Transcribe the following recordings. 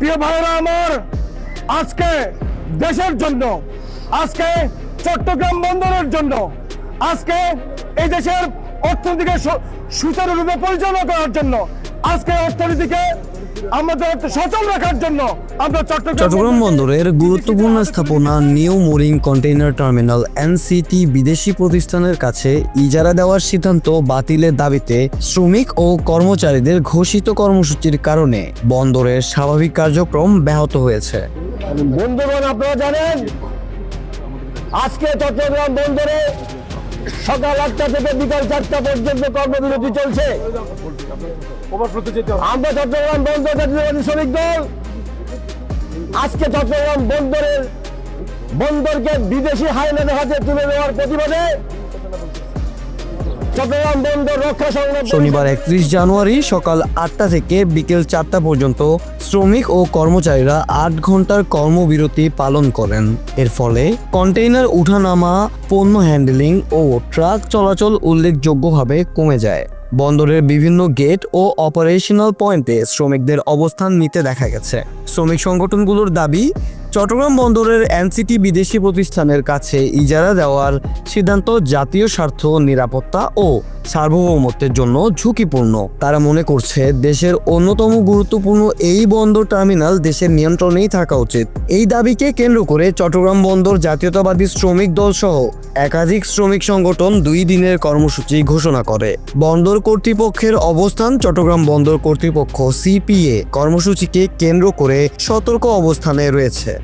প্রিয় ভাইরা আমার, আজকে দেশের জন্য, আজকে চট্টগ্রাম বন্দরের জন্য, আজকে এই দেশের অর্থনীতিকে সুচারুরূপে পরিচালনা করার জন্য, আজকে অর্থনীতিকে আমাদের সচল রাখার জন্য আমরা চট্টগ্রাম বন্দরের গুরুত্বপূর্ণ স্থাপনা new mooring container terminal NCT বিদেশি প্রতিষ্ঠানের কাছে ইজারা দেওয়ার সিদ্ধান্ত বাতিলের দাবিতে শ্রমিক ও কর্মচারীদের ঘোষিত কর্মসূচির কারণে বন্দরের স্বাভাবিক কার্যক্রম ব্যাহত হয়েছে। বন্ধুগণ আপনারা জানেন আজকে চট্টগ্রাম বন্দরে সকাল আটটা থেকে বিকাল চারটা পর্যন্ত কর্মবিরতি চলছে। আমরা চট্টগ্রাম বন্দর জাতীয়বাদী শ্রমিক দল। আজকে চট্টগ্রাম বন্দরের বন্দরকে বিদেশি হাইনাদের হাতে তুলে দেওয়ার প্রতিবাদে শনিবার একত্রিশ জানুয়ারি সকাল আটটা থেকে বিকেল চারটা পর্যন্ত শ্রমিক ও কর্মচারীরা আট ঘণ্টার কর্মবিরতি পালন করেন। এর ফলে কন্টেইনার উঠানামা, পণ্য হ্যান্ডেলিং ও ট্রাক চলাচল উল্লেখযোগ্যভাবে কমে যায়। বন্দরের বিভিন্ন গেট ও অপারেশনাল পয়েন্টে শ্রমিকদের অবস্থান নিতে দেখা গেছে। শ্রমিক সংগঠনগুলোর দাবি চট্টগ্রাম বন্দরের এনসিটি বিদেশি প্রতিষ্ঠানের কাছে ইজারা দেওয়ার সিদ্ধান্ত জাতীয় স্বার্থ, নিরাপত্তা ও সার্বভৌমত্বের জন্য ঝুঁকিপূর্ণ। তারা মনে করছে দেশের অন্যতম গুরুত্বপূর্ণ এই বন্দর টার্মিনাল দেশের নিয়ন্ত্রণেই থাকা উচিত। এই দাবিকে কেন্দ্র করে চট্টগ্রাম বন্দর জাতীয়তাবাদী শ্রমিক দল সহ একাধিক শ্রমিক সংগঠন দুই দিনের কর্মসূচি ঘোষণা করে। বন্দর কর্তৃপক্ষের অবস্থান চট্টগ্রাম বন্দর কর্তৃপক্ষ, সিপিএ, কর্মসূচিকে কেন্দ্র করে সতর্ক অবস্থানে রয়েছে।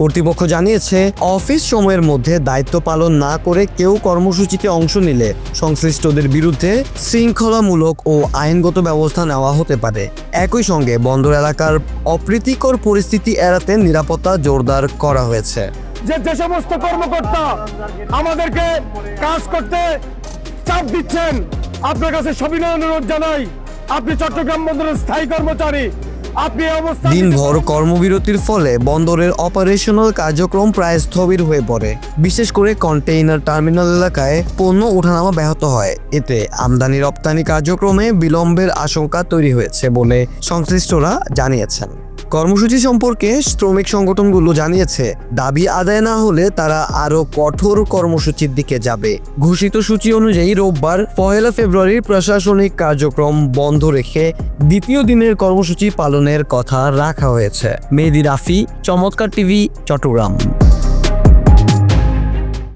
কর্তৃপক্ষ জানিয়েছে, অফিস সময়ের মধ্যে দায়িত্ব পালন না করে কেউ কর্মসূচিতে অংশ নিলে সংশ্লিষ্টদের বিরুদ্ধে শৃঙ্খলামূলক ও আইনগত ব্যবস্থা নেওয়া হতে পারে। একই সঙ্গে বন্দর এলাকার অপ্রীতিকর পরিস্থিতি এড়াতে নিরাপত্তা জোরদার করা হয়েছে। যে যে সমস্ত কর্মকর্তা আমাদেরকে কাজ করতে চাপ দিচ্ছেন, আপনার কাছে সবিনয় অনুরোধ জানাই। আপনি চট্টগ্রাম বন্দরের স্থায়ী কর্মচারী। দিনভর কর্মবিরতির ফলে বন্দরের অপারেশনাল কার্যক্রম প্রায় স্থবির হয়ে পড়ে। বিশেষ করে কন্টেইনার টার্মিনাল এলাকায় পণ্য ওঠানামা ব্যাহত হয়। এতে আমদানি রপ্তানি কার্যক্রমে বিলম্বের আশঙ্কা তৈরি হয়েছে বলে সংশ্লিষ্টরা জানিয়েছেন। কর্মসূচি সম্পর্কে শ্রমিক সংগঠনগুলো জানিয়েছে, দাবি আদায় না হলে তারা আরও কঠোর কর্মসূচির দিকে যাবে। ঘোষিত সূচি অনুযায়ী রোববার পহেলা ফেব্রুয়ারির প্রশাসনিক কার্যক্রম বন্ধ রেখে দ্বিতীয় দিনের কর্মসূচি পালনের কথা রাখা হয়েছে। মেহেদি রাফি, চমৎকার টিভি, চট্টগ্রাম।